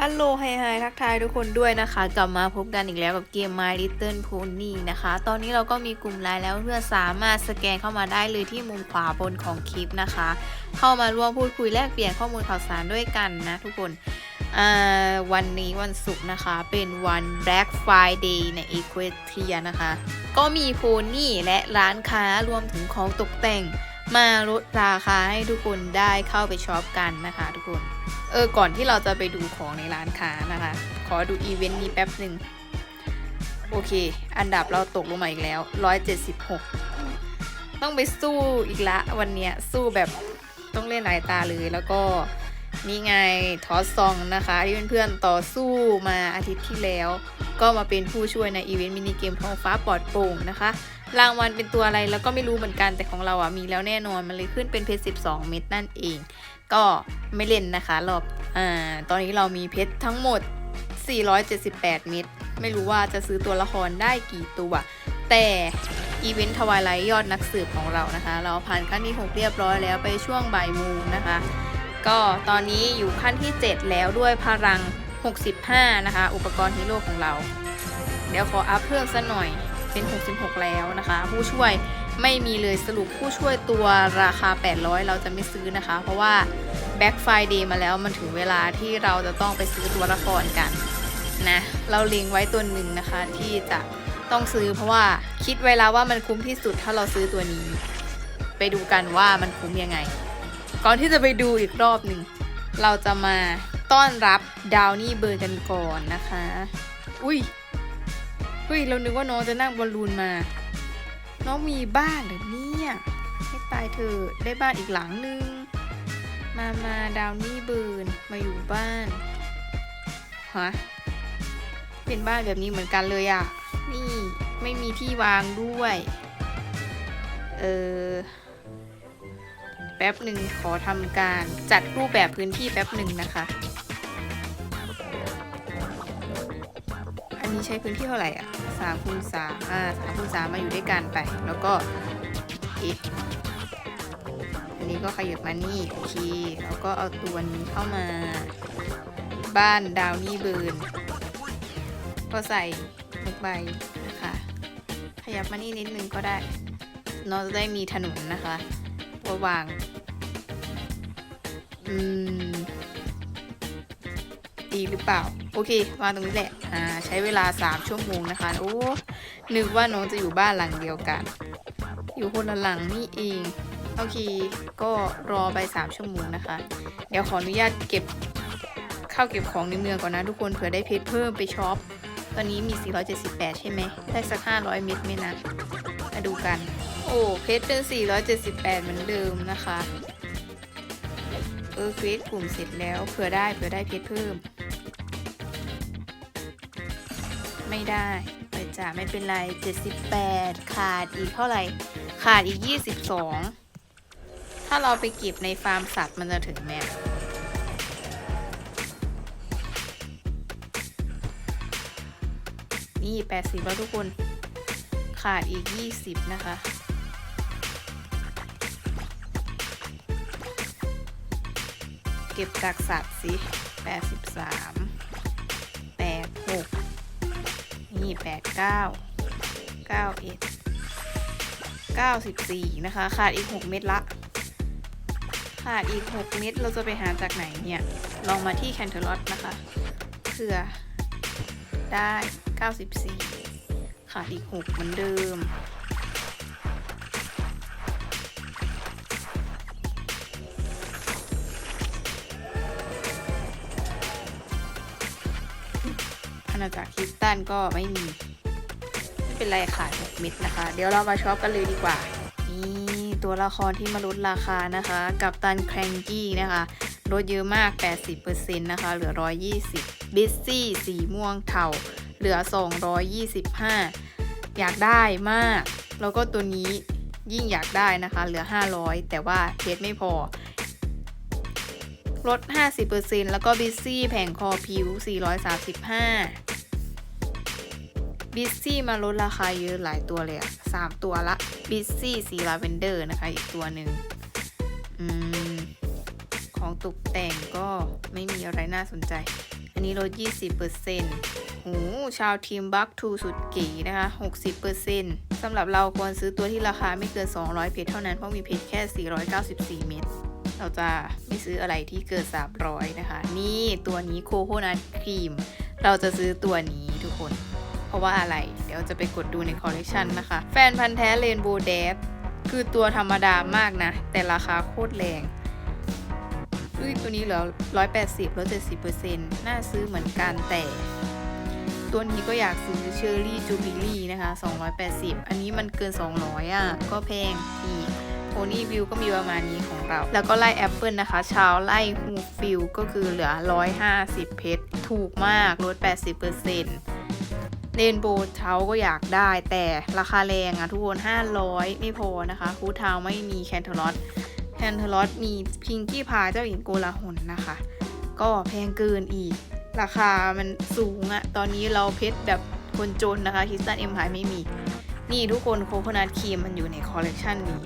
อัลโลไฮไฮทักทายทุกคนด้วยนะคะ กลับมาพบกันอีกแล้วกับเกม My Little Pony นะคะ ตอนนี้เราก็มีกลุ่มไลน์แล้วเพื่อนสามารถสแกนเข้ามาได้เลยที่มุมขวาบนของคลิปนะคะ เข้ามาร่วมพูดคุยแลกเปลี่ยนข้อมูลข่าวสารด้วยกันนะทุกคนวันนี้วันศุกร์นะคะ เป็นวัน Black Friday ใน e q u a t i a นะคะ ก็มีโพนี่และร้านค้ารวมถึงของตกแต่ง มาลดราคาให้ทุกคนได้เข้าไปช็อปกันนะคะทุกคน เออก่อนที่เราจะไปดูของในร้านค้านะคะ ขอดูอีเวนต์นี้แป๊บหนึ่งโอเค อันดับเราตกลงมาอีกแล้ว 176 ต้องไปสู้อีกละวันเนี้ยสู้แบบต้องเล่นหลายตาเลยแล้วก็นี่ไงทอสซองนะคะ ที่เพื่อนๆต่อสู้มาอาทิตย์ที่แล้ว ก็มาเป็นผู้ช่วยในอีเวนต์มินิเกมท้องฟ้าปลอดโปร่งนะคะ รางวัลเป็นตัวอะไรแล้วก็ไม่รู้เหมือนกันแต่ของเราอะมีแล้วแน่นอนมันเลยขึ้นเป็นเพชร12 เม็ดนั่นเอง ก็ไม่เล่นนะคะรอบอ่าตอนนี้เรามีเพชรทั้งหมด 478 เม็ดไม่รู้ว่าจะซื้อตัวละครได้กี่ตัว แต่อีเวนต์ทวายไลท์ยอดนักสืบของเรานะคะ เราผ่านขั้นที่ 6 เรียบร้อยแล้วไปช่วงบ่ายโมงนะคะ ก็ตอนนี้อยู่ขั้นที่ 7 แล้วด้วยพลัง 65 นะคะ อุปกรณ์ฮีโร่ของเรา เดี๋ยวขออัพเพิ่มซะหน่อย เป็น 66 แล้วนะคะ ผู้ช่วยไม่มีเลยสรุปผู้ช่วยตัวราคา 800 เราจะไม่ซื้อนะคะ เพราะว่า Black Friday มาแล้วมันถึงเวลาที่เราจะต้องไปซื้อตัวละครกันนะเราเล็งไว้ตัวหนึ่งนะคะที่จะต้องซื้อเพราะว่าคิดไว้แล้วว่ามันคุ้มที่สุดถ้าเราซื้อตัวนี้ ไปดูกันว่ามันคุ้มยังไง ก่อนที่จะไปดูอีกรอบหนึ่งเราจะมาต้อนรับดาวนี่เบิร์กันก่อนนะคะ อุ้ย อุ้ย เรานึกว่าน้องจะนั่งบอลลูนมา น้องมีบ้านเหรือเนี่ยให้ตายเธอะได้บ้านอีกหลังนึง มามาดาวนี่เบิร์นมาอยู่บ้านฮะเป็นบ้านแบบนี้เหมือนกันเลยอะ่ะนี่ไม่มีที่วางด้วย เออแป๊บหนึ่งขอทำการจัดรูปแบบพื้นที่แป๊บหนึ่งนะคะ นี้ใช้พื้นที่เท่าไหร่อะสามคูณสามอ่าสามคูณสามมาอยู่ด้วยกันไป แล้วก็อีกอันนี้ก็ขยับมานี่โอเคแล้วก็เอาตัวนี้เข้ามา บ้านดาวนี่เบิร์นก็ใส่ลงไปนะคะขยับมานี่นิดนึงก็ได้เราจะได้มีถนนนะคะระหว่าง อืม ดีหรือเปล่า โอเควางตรงนี้แหละ อ่า ใช้เวลา 3 ชั่วโมงนะคะ โอ้ นึกว่าน้องจะอยู่บ้านหลังเดียวกัน อยู่คนละหลังนี่เอง โอเค ก็รอไป 3 ชั่วโมงนะคะ เดี๋ยวขออนุญาตเก็บเข้าเก็บของในเมืองก่อนนะทุกคน เผื่อได้เพชรเพิ่มไปช็อป ตอนนี้มี 478 ใช่ไหม ได้สัก 500 เม็ดไหมนะ มาดูกัน โอ้ เพชรเป็น 478 เหมือนเดิมนะคะ เออเควสกลุ่มเสร็จแล้ว เผื่อได้ เผื่อได้เพชรเพิ่ม ไม่ได้ไปจ่าไม่เป็นไร 78 ขาดอีกเท่าไหร่ ขาดอีก 22 ถ้าเราไปเก็บในฟาร์มสัตว์มันจะถึงแม่นี่แปดสิบแล้วทุกคน ขาดอีกยี่สิบนะคะ เก็บจากสัตว์สิแปดสิบสาม นี่แปดเก้าเก้าเอ็ดเก้าสิบสี่นะคะ ขาดอีกหกเม็ดละ ขาดอีกหกเม็ดเราจะไปหาจากไหนเนี่ย ลองมาที่แคนเทอร์ลอตนะคะเผื่อได้เก้าสิบสี่ขาดอีกหกเหมือนเดิม อาณาจักรคริสตันก็ไม่มี ไม่เป็นไรขาด6เม็ดนะคะ เดี๋ยวเรามาช็อปกันเลยดีกว่า นี่ตัวละครที่มาลดราคานะคะ กับตันแครงกี้นะคะลดเยอะมาก 80%นะคะ เหลือ 120บิสซี่สีม่วงเทาเหลือ 225 อยากได้มาก แล้วก็ตัวนี้ยิ่งอยากได้นะคะ เหลือ 500 แต่ว่าเพชรไม่พอ ลด 50%แล้วก็บิซซี่แผงคอผิว 435 บิซซี่มาลดราคาเยอะหลายตัวเลยอะสามตัวละบิซซี่สีลาเวนเดอร์นะคะอีกตัวหนึ่งอืมของตกแต่งก็ไม่มีอะไรน่าสนใจ อันนี้ลด 20%โอ้ชาวทีมบัคทูสุดเก๋นะคะ 60%สำหรับเราควรซื้อตัวที่ราคาไม่เกิน 200 เพชรเท่านั้น เพราะมีเพชรแค่ 494 เม็ดเราจะไม่ซื้ออะไรที่เกิน 300 นะคะ นี่ตัวนี้โคโคนัทครีม เราจะซื้อตัวนี้ เพราะว่าอะไร เดี๋ยวจะไปกดดูในคอลเลกชันนะคะ แฟนพันธ์แท้เรนโบว์เดฟคือตัวธรรมดามากนะ แต่ราคาโคตรแรงอุ้ยตัวนี้เหลือ 180ลด70%น่าซื้อเหมือนกันแต่ตัวนี้ก็อยากซื้อเชอร์รี่จูบิลี่นะคะ 280 อันนี้มันเกิน 200อะ ก็แพงอีกโพนี่วิวก็มีประมาณนี้ของเรา แล้วก็ไล่แอปเปิลนะคะ ชาวไล่ฮูฟิลก็คือเหลือ 150 เพชร ถูกมากลด80%เเรนโบว์เช้าก็อยากได้แต่ราคาแรงอะทุกคน 500 ไม่พอนะคะคูเทาไม่มีแคนเทอร์ลอตแคนเทอร์ลอตมีพิงกี้พายเจ้าหญิงโกลาหนนะคะ ก็แพงเกินอีก ราคามันสูงอะตอนนี้เราเพชรแบบคนจนนะคะคิสตันเอ็มพายไม่มี นี่ทุกคนโคโคนัทครีมมันอยู่ในคอลเลกชันนี้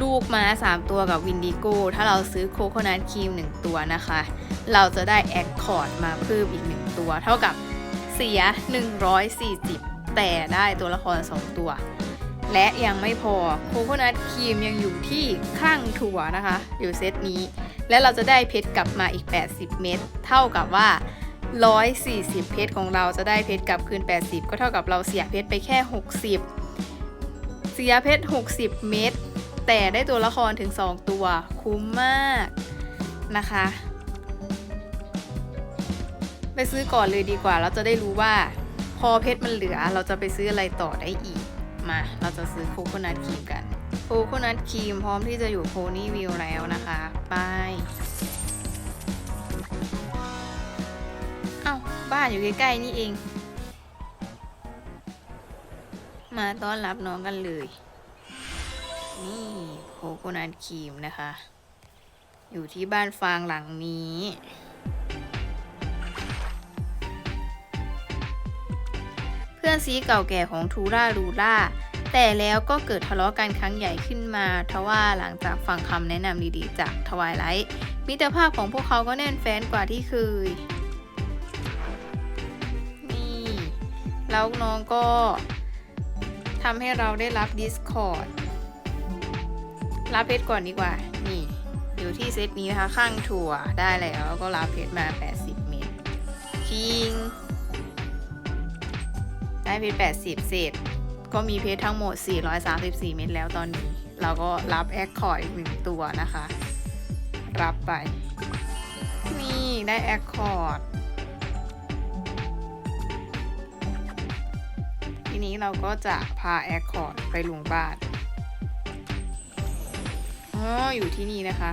ลูกม้า 3 ตัวกับวินดิโก้ถ้าเราซื้อโคโคนัทครีม 1 ตัวนะคะ เราจะได้แอคคอร์ดมาเพิ่มอีก 1 ตัว เท่ากับ เสีย 140 แต่ได้ตัวละคร 2 ตัว และยังไม่พอโคโคนัทครีมยังอยู่ที่ข้างถั่วนะคะ อยู่เซตนี้ และเราจะได้เพชรกลับมาอีก 80 เม็ดเท่ากับว่า 140 เพชรของเราจะได้เพชรกลับคืน 80 ก็เท่ากับเราเสียเพชรไปแค่ 60 เสียเพชร 60 เม็ดแต่ได้ตัวละครถึง 2 ตัวคุ้มมากนะคะ ไปซื้อก่อนเลยดีกว่า เราจะได้รู้ว่า พอเพชรมันเหลือ เราจะไปซื้ออะไรต่อได้อีก มา เราจะซื้อโคโคนัทครีมกัน โคโคนัทครีมพร้อมที่จะอยู่โพนี่วิวแล้วนะคะไปเอ้าบ้านอยู่ใกล้ๆนี่เอง มาต้อนรับน้องกันเลย นี่โคโคนัทครีมนะคะ อยู่ที่บ้านฟางหลังนี้ พื่อนซีเก่าแก่ของทูรารูล่าแต่แล้วก็เกิดทะเลาะกันครั้งใหญ่ขึ้นมา ทว่าหลังจากฟังคำแนะนำดีๆ จากทวายไลท์มิตรภาพของพวกเขาก็แน่นแฟ้นกว่าที่เคย นี่ แล้วน้องก็ทำให้เราได้รับ Discord รับเพชรก่อนดีกว่า นี่ อยู่ที่เซตนี้นะคะ ข้างถั่วได้แล้วก็รับเพชรมา 80 เมตรคิง ได้เพชร80 เศษ ก็มีเพชรทั้งหมด 434 เม็ดแล้วตอนนี้ เราก็รับแอคคอร์ดอีกหนึ่งตัวนะคะ รับไป นี่ได้แอคคอร์ดทีนี้เราก็จะพาแอคคอร์ดไปลงบ้านอ๋ออยู่ที่นี่นะคะ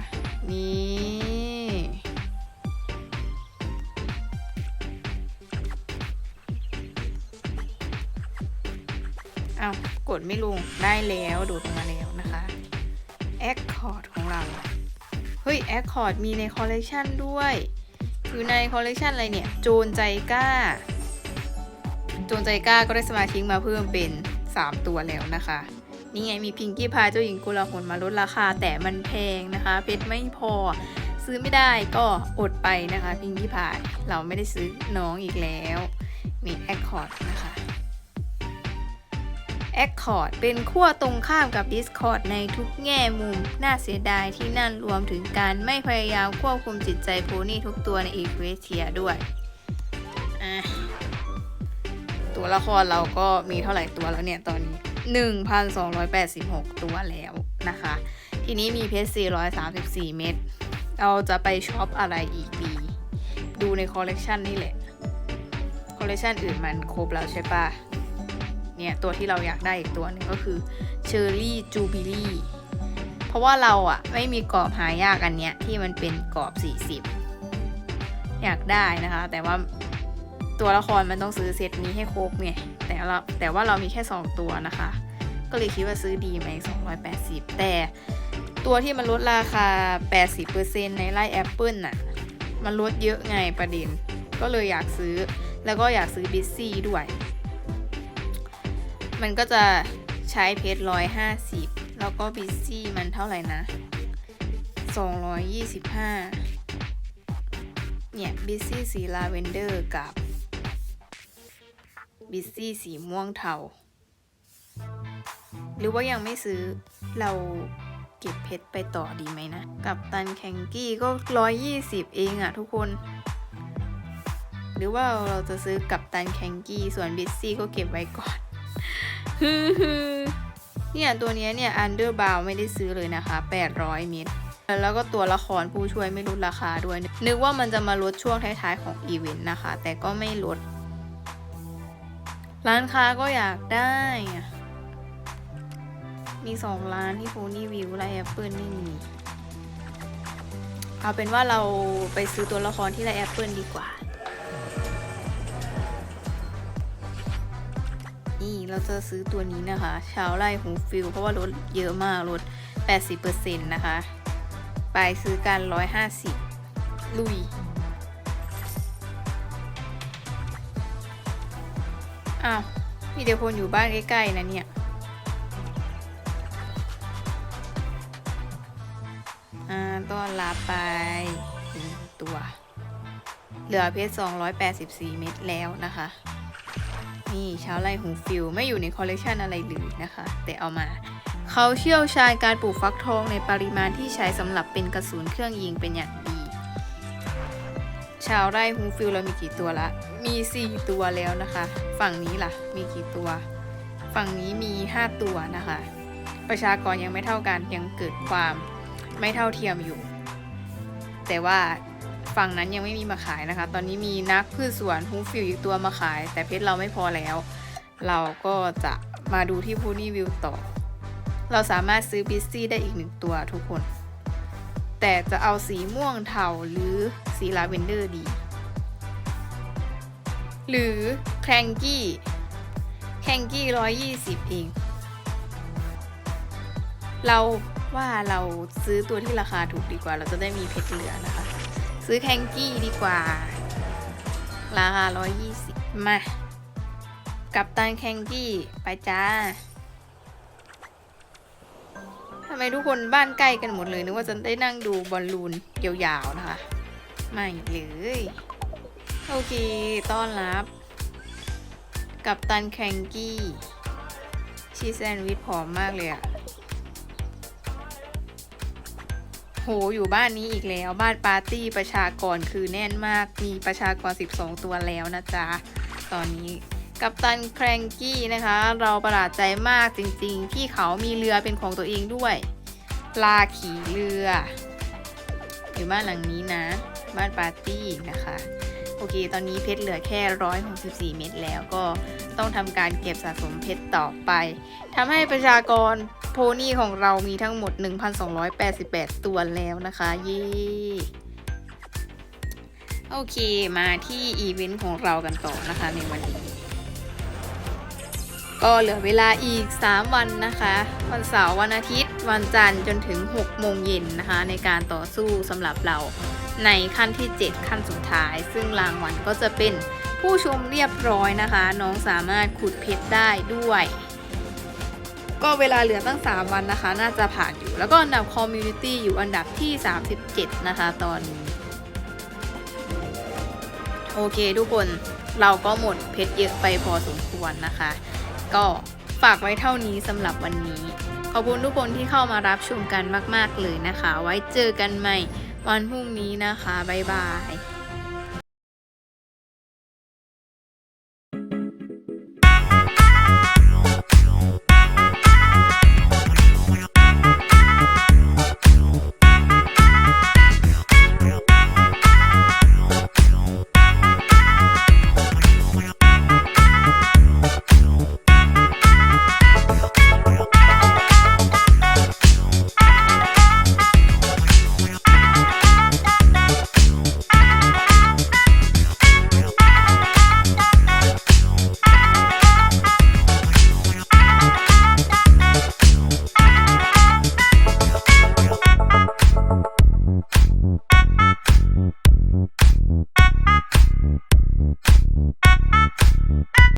นี่ เอากดไม่ลงได้แล้วโดดลงมาแล้วนะคะแอคคอร์ดของเรา เฮ้ยแอคคอร์ดมีในคอลเลกชันด้วยอยู่ในคอลเลกชันอะไรเนี่ย โจนใจกล้า โจนใจกล้าก็ได้สมาชิกมาเพิ่มเป็น 3 ตัวแล้วนะคะ นี่ไงมีพิงกี้พายเจ้าหญิงกุลาหนมาลดราคาแต่มันแพงนะคะ เพชรไม่พอซื้อไม่ได้ก็อดไปนะคะ พิงกี้พายเราไม่ได้ซื้อน้องอีกแล้ว มีแอคคอร์ดนะคะ Accord เป็นขั้วตรงข้ามกับ Discord ในทุกแง่มุม น่าเสียดายที่นั่นรวมถึงการไม่พยายามควบคุมจิตใจโพนี่ทุกตัวในอีเควเทียด้วยตัวละครเราก็มีเท่าไหร่ตัวแล้วเนี่ยตอนนี้ 1,286 ตัวแล้วนะคะ ทีนี้มีเพชร 434 เม็ดเราจะไปช็อปอะไรอีกดี ดูในคอลเลกชันนี่แหละ คอลเลกชันอื่นมันครบแล้วใช่ปะ เนี่ยตัวที่เราอยากได้อีกตัวหนึงก็คือเชอร์รี่จูบิลี่เพราะว่าเราอะไม่มีกรอบหายากอันเนี้ยที่มันเป็นกรอบ 40 อยากได้นะคะ แต่ว่าตัวละครมันต้องซื้อเซตนี้ให้ครบไงแต่เราแต่ว่าเรามีแค่ 2 ตัวนะคะ ก็เลยคิดว่าซื้อดีไหม280 แต่ตัวที่มันลดราคา 80%ในไล่แอปเปิลน่ะ มันลดเยอะไงประเด็น ก็เลยอยากซื้อ แล้วก็อยากซื้อบิซซี่ด้วย มันก็จะใช้เพชรร้อยห้าสิบแล้วก็บิซซี่มันเท่าไหร่นะสองร้อยยี่สิบห้าเนี่ยบิซซี่สีลาเวนเดอร์กับบิซซี่สีม่วงเทา หรือว่ายังไม่ซื้อเราเก็บเพชรไปต่อดีไหมนะ กับตันแคนกี้ก็ร้อยยี่สิบเองอะทุกคน หรือว่าเราจะซื้อกับตันแคนกี้ส่วนบิซซี่ก็เก็บไว้ก่อน ฮือฮือเนี่ยตัวนี้เนี่ยอันเดอร์บาวไม่ได้ซื้อเลยนะคะ 800เมตร แล้วก็ตัวละครผู้ช่วยไม่ลดราคาด้วย นึกว่ามันจะมาลดช่วงท้ายๆของอีเวนต์นะคะ แต่ก็ไม่ลด ร้านค้าก็อยากได้ มีสองร้านที่โพนี่วิวและแอปเปิลไม่มีเอาเป็นว่าเราไปซื้อตัวละครที่ไรแอปเปิลดีกว่า นี่เราจะซื้อตัวนี้นะคะ ชาวไร่หูฟิลเพราะว่าลดเยอะมากลด 80%นะคะ ไปซื้อกัน 150 ลุย อ้าว มีเดียวคนอยู่บ้านใกล้ๆนะเนี่ยอ่าต้อนรับไปหนึ่งตัว เหลือเพชร284 เม็ดแล้วนะคะ นี่ชาวไร่หูฟิลไม่อยู่ในคอลเลกชันอะไรเลยนะคะ แต่เอามา เขาเชี่ยวชาญการปลูกฟักทองในปริมาณที่ใช้สำหรับเป็นกระสุนเครื่องยิงเป็นอย่างดี ชาวไร่ฮูฟิลเรามีกี่ตัวละ มี 4 ตัวแล้วนะคะ ฝั่งนี้ล่ะ มีกี่ตัว ฝั่งนี้มี 5 ตัวนะคะ ประชากรยังไม่เท่ากันยังเกิดความไม่เท่าเทียมอยู่ แต่ว่า ฝั่งนั้นยังไม่มีมาขายนะคะ ตอนนี้มีนักพืชสวนฮูฟิลอีกตัวมาขาย แต่เพชรเราไม่พอแล้ว เราก็จะมาดูที่พูนี่วิวต่อ เราสามารถซื้อบิสซี่ได้อีกหนึ่งตัวทุกคน แต่จะเอาสีม่วงเทาหรือสีลาเวนเดอร์ดี หรือแครงกี้แครงกี้ร้อยยี่สิบเอง เราว่าเราซื้อตัวที่ราคาถูกดีกว่า เราจะได้มีเพชรเหลือนะคะ ซื้อแคงกี้ดีกว่า ราคาร้อยยี่สิบมา กับตันแคงกี้ ไปจ้า ทำไมทุกคนบ้านใกล้กันหมดเลย นึกว่าจะได้นั่งดูบอลลูนยาวๆนะคะ ไม่เลย โอเค ต้อนรับ กับตันแคงกี้ชีสแซนด์วิชผอมมากเลยอะ โหอยู่บ้านนี้อีกแล้ว บ้านปาร์ตี้ประชากรคือแน่นมาก มีประชากร 12 ตัวแล้วนะจ๊ะ ตอนนี้กัปตันแครงกี้นะคะ เราประหลาดใจมากจริงๆ ที่เขามีเรือเป็นของตัวเองด้วย ลาขี่เรือ อยู่บ้านหลังนี้นะ บ้านปาร์ตี้นะคะ โอเค ตอนนี้เพชรเหลือแค่ 164 เม็ดแล้วก็ต้องทำการเก็บสะสมเพชรต่อไปทำให้ประชากรโพนี่ของเรามีทั้งหมด 1,288 ตัวแล้วนะคะเย้โอเค มาที่อีเวนต์ของเรากันต่อนะคะในวันนี้ ก็เหลือเวลาอีก 3 วันนะคะ วันเสาร์วันอาทิตย์ วันจันทร์จนถึง 6 โมงเย็นนะคะ ในการต่อสู้สำหรับเรา ในขั้นที่ 7 ขั้นสุดท้าย ซึ่งรางวัลก็จะเป็นผู้ชมเรียบร้อยนะคะ น้องสามารถขุดเพชรได้ด้วย ก็เวลาเหลือตั้ง 3 วันนะคะ น่าจะผ่านอยู่ แล้วก็อันดับคอมมูนิตี้อยู่อันดับที่ 37 นะคะ ตอนนี้ โอเคทุกคนเราก็หมดเพชรเยอะไปพอสมควรนะคะ ก็ฝากไว้เท่านี้สำหรับวันนี้ ขอบคุณทุกคนที่เข้ามารับชมกันมาก ๆ เลยนะคะ ไว้เจอกันใหม่ วันพรุ่งนี้นะคะ บ๊ายบาย